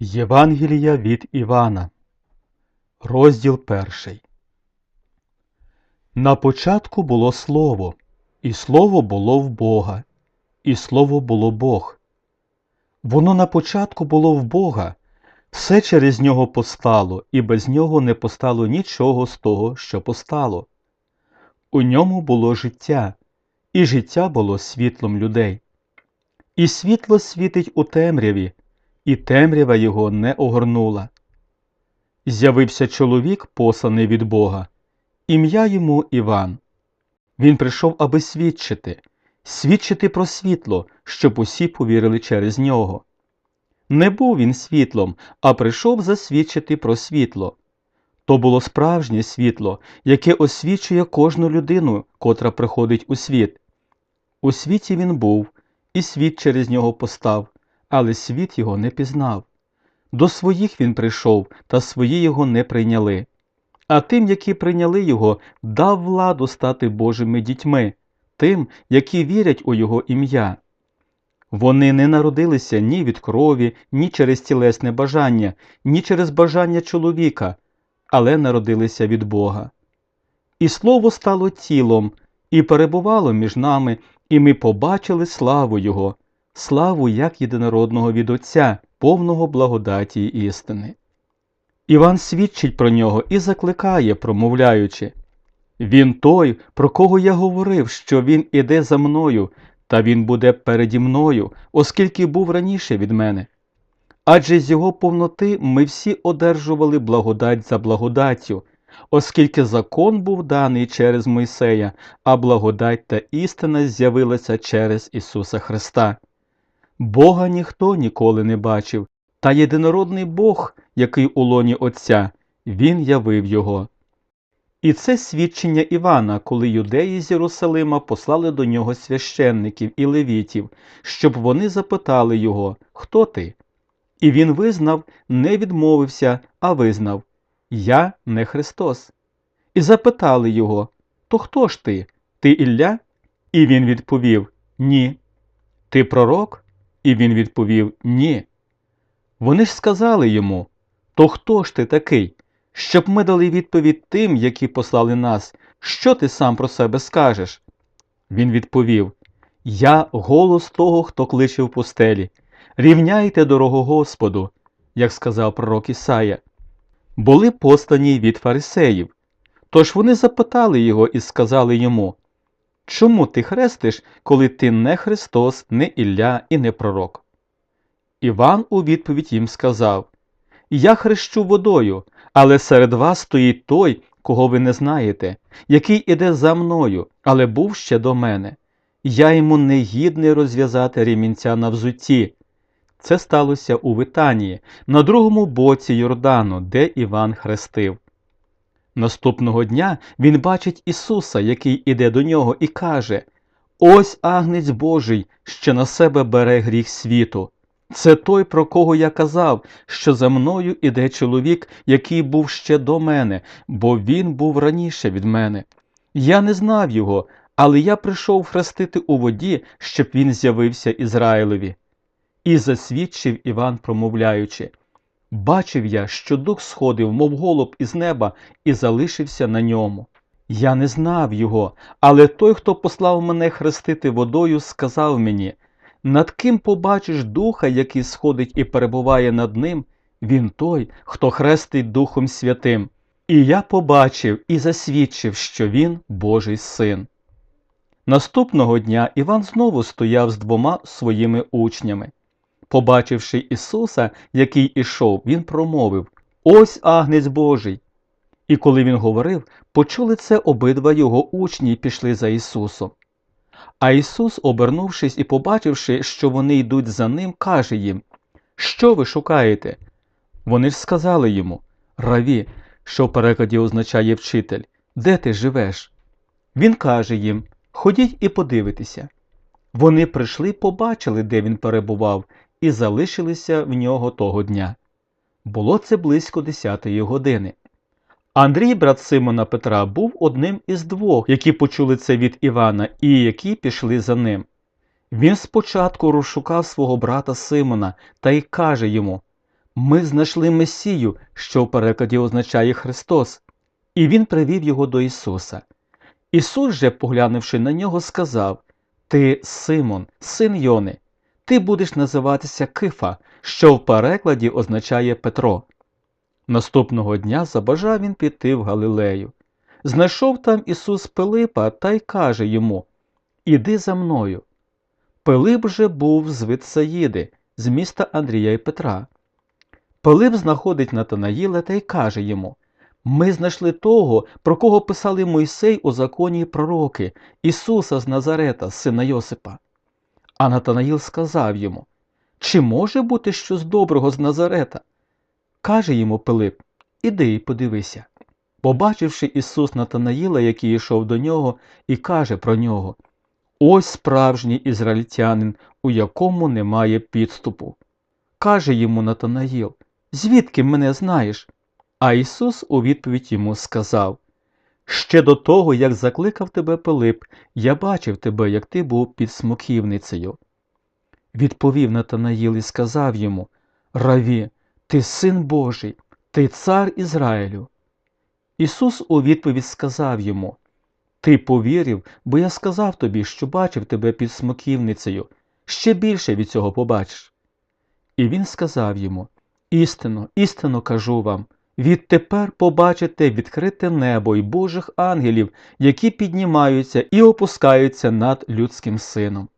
Євангелія від Івана, розділ перший. На початку було слово, і слово було в Бога, і слово було Бог. Воно на початку було в Бога, все через нього постало, і без нього не постало нічого з того, що постало. У ньому було життя, і життя було світлом людей. І світло світить у темряві, і темрява його не огорнула. З'явився чоловік, посланий від Бога, ім'я йому Іван. Він прийшов, аби свідчити, свідчити про світло, щоб усі повірили через нього. Не був він світлом, а прийшов засвідчити про світло. То було справжнє світло, яке освічує кожну людину, котра приходить у світ. У світі він був, і світ через нього постав, але світ його не пізнав. До своїх він прийшов, та свої його не прийняли. А тим, які прийняли його, дав владу стати Божими дітьми, тим, які вірять у його ім'я. Вони не народилися ні від крові, ні через тілесне бажання, ні через бажання чоловіка, але народилися від Бога. І слово стало тілом, і перебувало між нами, і ми побачили славу Його, славу як єдинородного від Отця, повного благодаті й істини. Іван свідчить про нього і закликає, промовляючи Він той, про кого я говорив, що він іде за мною, та він буде переді мною, оскільки був раніше від мене. Адже з його повноти ми всі одержували благодать за благодаттю, оскільки закон був даний через Мойсея, а благодать та істина з'явилася через Ісуса Христа. Бога ніхто ніколи не бачив, та єдинородний Бог, який у лоні Отця, Він явив його. І це свідчення Івана, коли юдеї з Єрусалима послали до нього священників і левітів, щоб вони запитали його, хто ти? І він визнав, не відмовився, а визнав Я не Христос. І запитали його То хто ж ти? Ти Ілля? І він відповів Ні. Ти пророк? І він відповів Ні. Вони ж сказали йому То хто ж ти такий? Щоб ми дали відповідь тим, які послали нас, що ти сам про себе скажеш? Він відповів Я голос того, хто кличе в пустелі. Рівняйте дорогу Господу, як сказав пророк Ісая. Були послані від фарисеїв. Тож вони запитали його і сказали йому Чому ти хрестиш, коли ти не Христос, не Ілля і не пророк? Іван у відповідь їм сказав Я хрещу водою, але серед вас стоїть той, кого ви не знаєте, який іде за мною, але був ще до мене. Я йому не гідний розв'язати ремінця на взутті. Це сталося у Витанії, на другому боці Йордану, де Іван хрестив. Наступного дня він бачить Ісуса, який іде до нього, і каже Ось агнець Божий, що на себе бере гріх світу. Це той, про кого я казав, що за мною іде чоловік, який був ще до мене, бо він був раніше від мене. Я не знав його, але я прийшов хрестити у воді, щоб він з'явився Ізраїлеві. І засвідчив Іван, промовляючи Бачив я, що дух сходив, мов голуб із неба, і залишився на ньому. Я не знав його, але той, хто послав мене хрестити водою, сказав мені над ким побачиш духа, який сходить і перебуває над ним, він той, хто хрестить Духом Святим. І я побачив і засвідчив, що він Божий син. Наступного дня Іван знову стояв з двома своїми учнями. Побачивши Ісуса, який ішов, він промовив Ось агнець Божий. І коли він говорив, почули це обидва його учні і пішли за Ісусом. А Ісус, обернувшись і побачивши, що вони йдуть за ним, каже їм Що ви шукаєте? Вони ж сказали йому Раві, що в перекладі означає вчитель, де ти живеш? Він каже їм Ходіть і подивитеся. Вони прийшли, побачили, де він перебував, і залишилися в нього того дня. Було це близько десятої години. Андрій, брат Симона Петра, був одним із двох, які почули це від Івана і які пішли за ним. Він спочатку розшукав свого брата Симона та й каже йому Ми знайшли Месію, що в перекладі означає Христос, і він привів його до Ісуса. Ісус же, поглянувши на нього, сказав Ти Симон, син Йони, ти будеш називатися Кифа, що в перекладі означає Петро. Наступного дня забажав він піти в Галилею. Знайшов там Ісус Пилипа та й каже йому Іди за мною. Пилип же був з Витсаїди, з міста Андрія і Петра. Пилип знаходить Натанаїла та й каже йому Ми знайшли того, про кого писали Мойсей у законі пророки, Ісуса з Назарета, сина Йосипа. А Натанаїл сказав йому Чи може бути щось доброго з Назарета? Каже йому Пилип Іди і подивися. Побачивши Ісус Натанаїла, який йшов до нього, і каже про нього Ось справжній ізраїльтянин, у якому немає підступу. Каже йому Натанаїл Звідки мене знаєш? А Ісус у відповідь йому сказав Ще до того, як закликав тебе Пилип, я бачив тебе, як ти був під смоківницею. Відповів Натанаїл і сказав йому Раві, ти син Божий, ти цар Ізраїлю. Ісус у відповідь сказав йому Ти повірив, бо я сказав тобі, що бачив тебе під смоківницею, ще більше від цього побачиш. І він сказав йому Істинно, істинно кажу вам, відтепер побачите відкрите небо й Божих ангелів, які піднімаються і опускаються над людським сином.